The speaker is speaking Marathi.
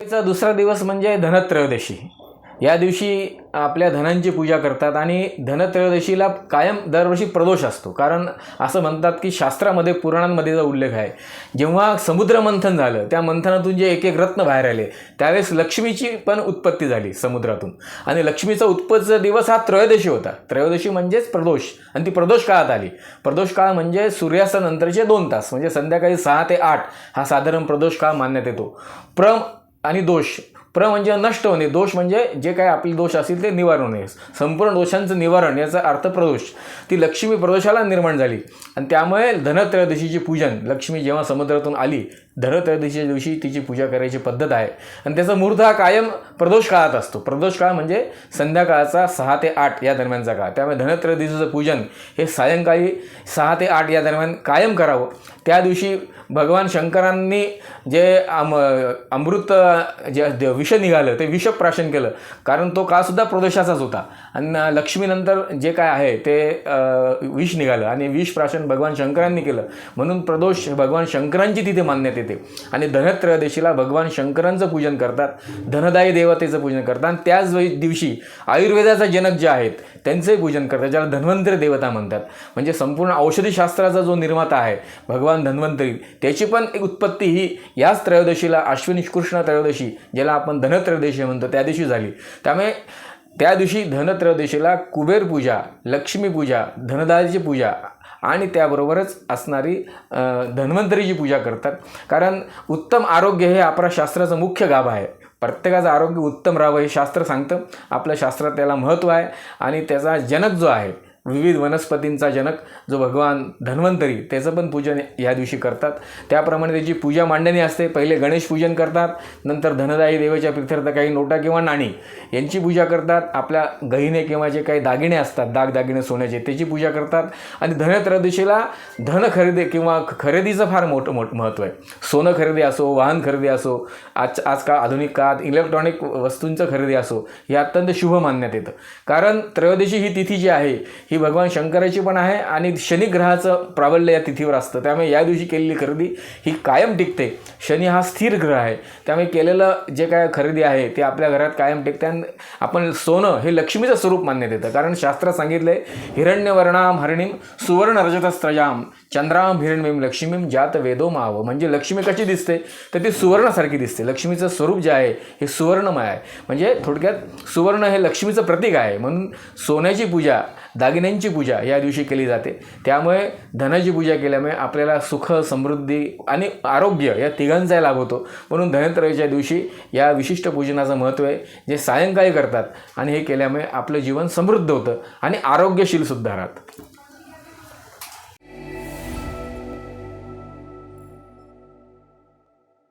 दुसरा दिवस म्हणजे धनत्रयोदशी. या दिवशी आपल्या धनांची पूजा करतात आणि धनत्रयोदशीला कायम दरवर्षी प्रदोष असतो. कारण असं म्हणतात की शास्त्रामध्ये पुराणांमध्ये जो उल्लेख आहे जेव्हा समुद्र मंथन झालं त्या मंथनातून जे एक एक रत्न बाहेर आले त्यावेळेस लक्ष्मीची पण उत्पत्ती झाली समुद्रातून. आणि लक्ष्मीचा उत्पत्तीचा दिवस हा त्रयोदशी होता. त्रयोदशी म्हणजेच प्रदोष. आणि ती प्रदोष काळात आली. प्रदोष काळ म्हणजे सूर्यास्तानंतरचे दोन तास म्हणजे संध्याकाळी सहा ते आठ हा साधारण प्रदोष काळ मानण्यात येतो. प्रम आणि दोष प्र म्हणजे नष्ट होणे दोष म्हणजे जे काय आपले दोष असतील ते निवारण होणे. संपूर्ण दोषांचं निवारण याचा अर्थ प्रदोष. ती लक्ष्मी प्रदोषाला निर्माण झाली. आणि त्यामुळे धनत्रयोदशीची पूजन लक्ष्मी जेव्हा समुद्रातून आली धनत्रयोदशीच्या दिवशी तिची पूजा करायची पद्धत आहे. आणि त्याचा मुहूर्त हा कायम प्रदोष काळात असतो. प्रदोष काळ म्हणजे संध्याकाळचा सहा ते आठ या दरम्यानचा काळ. त्यामुळे धनत्रयोदशीचं पूजन हे सायंकाळी सहा ते आठ या दरम्यान कायम करावं. त्या दिवशी भगवान शंकरांनी जे अम अमृत जे जे विष निघालं ते विषप्राशन केलं. कारण तो काळसुद्धा प्रदोषाचाच होता. आणि लक्ष्मीनंतर जे काय आहे ते विष निघालं आणि विष प्राशन भगवान शंकरांनी केलं. म्हणून प्रदोष भगवान शंकरांची तिथे मानण्यात येते. आणि धनत्रयोदशीला भगवान शंकरांचं पूजन करतात धनदायी देवतेचं पूजन करतात. आणि त्याच वेळी दिवशी आयुर्वेदाचा जनक जे आहेत त्यांचंही पूजन करतात ज्याला धन्वंतरी देवता म्हणतात. म्हणजे संपूर्ण औषधीशास्त्राचा जो निर्माता आहे भगवान धन्वंतरी त्याची पण एक उत्पत्ती ही याच त्रयोदशीला अश्विनी कृष्ण त्रयोदशी ज्याला आपण धनत्रयोदशी म्हणतो त्या दिवशी झाली. त्यामुळे त्या दिवशी धनत्रयोदशीला कुबेर पूजा लक्ष्मी पूजा धनदाची पूजा आणि त्याबरोबरच असणारी धन्वंतरीची पूजा करतात. कारण उत्तम आरोग्य हे आपल्या शास्त्राचं मुख्य गाभा आहे. प्रत्येकाचं आरोग्य उत्तम राहावं हे शास्त्र सांगतं. आपलं शास्त्रात त्याला महत्त्व आहे आणि त्याचा जनक जो आहे विविध वनस्पतींचा जनक जो भगवान धन्वंतरी त्याचं पण पूजन या दिवशी करतात. त्याप्रमाणे त्याची पूजा मांडणी असते. पहिले गणेश पूजन करतात. नंतर धनदायी देवाच्या प्रित्यर्थ काही नोटा किंवा नाणी यांची पूजा करतात. आपल्या गहिने किंवा जे काही दागिने असतात दागदागिने सोन्याचे त्याची पूजा करतात. आणि धनत्रयोदशीला धन खरेदी किंवा ख- खरेदीचं फार मोठं मोठ महत्त्व आहे. सोनं खरेदी असो वाहन खरेदी असो आज आजकाल आधुनिक काळात इलेक्ट्रॉनिक वस्तूंचं खरेदी असो हे अत्यंत शुभ मानण्यात येतं. कारण त्रयोदशी ही तिथी जी आहे ही भगवान शंकराची पण आहे आणि शनिग्रहाचं प्राबल्य या तिथीवर असतं. त्यामुळे या दिवशी केलेली खरेदी ही कायम टिकते. शनी हा स्थिर ग्रह आहे. त्यामुळे केलेलं जे काय खरेदी आहे ते आपल्या घरात कायम टिकते आणि आपण सोनं हे लक्ष्मीचं स्वरूप मान्य येतं कारण शास्त्रात सांगितलं आहे हिरण्यवर्णाम हरिणीम सुवर्ण रजतस्त्रजाम चंद्राम हिरण्यमीम लक्ष्मीम जात वेदो माव. म्हणजे लक्ष्मी कशी दिसते? तर ती सुवर्णासारखी दिसते. लक्ष्मीचं स्वरूप जे आहे हे सुवर्णमय आहे. म्हणजे थोडक्यात सुवर्ण हे लक्ष्मीचं प्रतीक आहे. म्हणून सोन्याची पूजा दागिने धन्यांची पूजा या दिवशी केली जाते. त्यामुळे धनाची पूजा केल्यामुळे आपल्याला सुख समृद्धी आणि आरोग्य या तिघांचाही लाभ होतो. म्हणून धनत्रयोच्या दिवशी या विशिष्ट पूजनाचं महत्त्व आहे जे सायंकाळी करतात आणि हे केल्यामुळे आपलं जीवन समृद्ध होतं आणि आरोग्यशील सुद्धा राहतं.